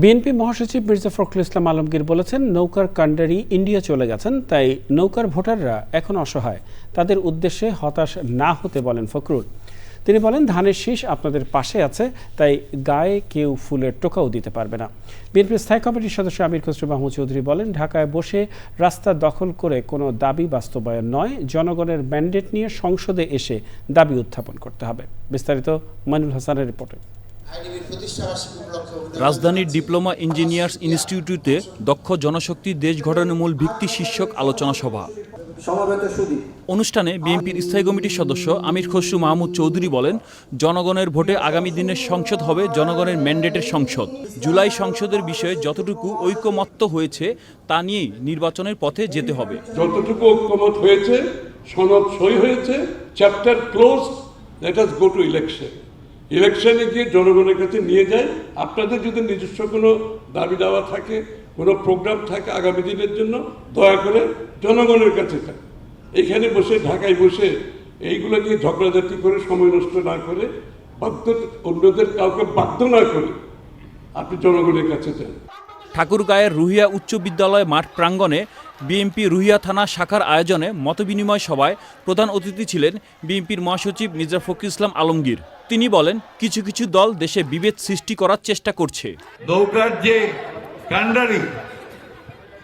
BNP মহাসচিব মির্জা ফখরুল ইসলাম আলমগীর বলেছেন, নৌকার কাণ্ডারি ইন্ডিয়া চলে গেছেন, তাই নৌকার ভোটাররা এখন অসহায়। তাদের উদ্দেশ্যে হতাশ না হতে বলেন ফখরুল। তিনি বলেন, ধানের শীষ আপনাদের পাশে আছে, তাই গায়ে কেউ ফুলের টোকাও দিতে পারবে না। বিএনপির স্থায়ী কমিটির সদস্য আমির খসরু মাহমুদ চৌধুরী বলেন, ঢাকায় বসে রাস্তা দখল করে কোনো দাবি বাস্তবায়ন নয়, জনগণের ম্যান্ডেট নিয়ে সংসদে এসে দাবি উত্থাপন করতে হবে। বিস্তারিত মাইনুল হাসানের রিপোর্টে। রাজধানীর ডিপ্লোমা ইঞ্জিনিয়ার্স ইনস্টিটিউটে দক্ষ জনশক্তি দেশ গঠনের মূল ভিত্তি শীর্ষক আলোচনা সভা। অনুষ্ঠানে বিএনপির স্থায়ী কমিটির সদস্য আমির খসরু মাহমুদ চৌধুরী বলেন জনগণের ভোটে আগামী দিনের সংসদ হবে জনগণের ম্যান্ডেটের সংসদ। জুলাই সংসদের বিষয়ে যতটুকু ঐকমত্য হয়েছে তা নিয়েই নির্বাচনের পথে যেতে হবে। যতটুকু ঐক্যমত হয়েছে সনদ সই হয়েছে chapter close let us go to election ইলেকশনে গিয়ে জনগণের কাছে নিয়ে যায়। আপনাদের যদি নিজস্ব কোনো দাবি দাওয়া থাকে, কোনো প্রোগ্রাম থাকে আগামী দিনের জন্য, দয়া করে জনগণের কাছে যান। এখানে বসে, ঢাকায় বসে এইগুলো নিয়ে ঝগড়াঝাটি করে, সময় নষ্ট না করে বাধ্য অন্যদের কাউকে বাধ্য না করে আপনি জনগণের কাছে যান। ঠাকুরগাঁয়ের রুহিয়া উচ্চ বিদ্যালয় মাঠ প্রাঙ্গণে বিএনপি রুহিয়া থানা শাখার আয়োজনে মতবিনিময় সভায় প্রধান অতিথি ছিলেন বিএনপির মহাসচিব মির্জা ফখরুল ইসলাম আলমগীর। তিনি বলেন, কিছু কিছু দল দেশে বিভেদ সৃষ্টি করার চেষ্টা করছে। যে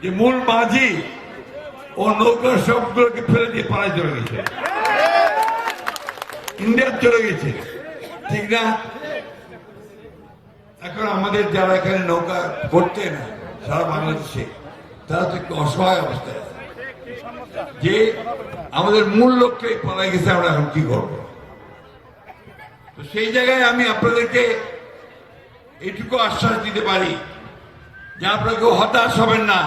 যে মূল মাঝি ও নৌকার সবগুলোকে ফেলে দিয়ে চলে গেছে। ইন্ডিয়া চলে গেছে। ঠিক না? এখন আমাদের যারা এখানে নৌকা করতে না, সারা বাংলাদেশে, তারা তো একটু অসহায় অবস্থায় যে আমাদের মূল লক্ষ্যে পালাই গেছে, আমরা এখন কি করব? তো সেই জায়গায় আমি আপনাদেরকে এটুকু আশ্বাস দিতে পারি যে আপনারা কেউ হতাশ হবেন না।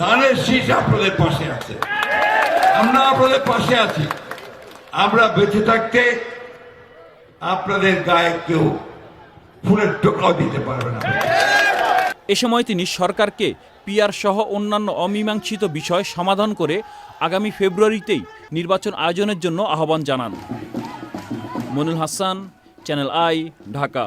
ধানের শীষ আপনাদের পাশে আছে। আমরা আপনাদের পাশে আছি। আমরা বেঁচে থাকতে আপনাদের গায়ে কেউ ফুলের টোকাও দিতে পারবে না। এ সময় তিনি সরকারকে পিআর সহ অন্যান্য অমীমাংসিত বিষয় সমাধান করে আগামী ফেব্রুয়ারিতেই নির্বাচন আয়োজনের জন্য আহ্বান জানান। Monul Hasan, Channel I, Dhaka.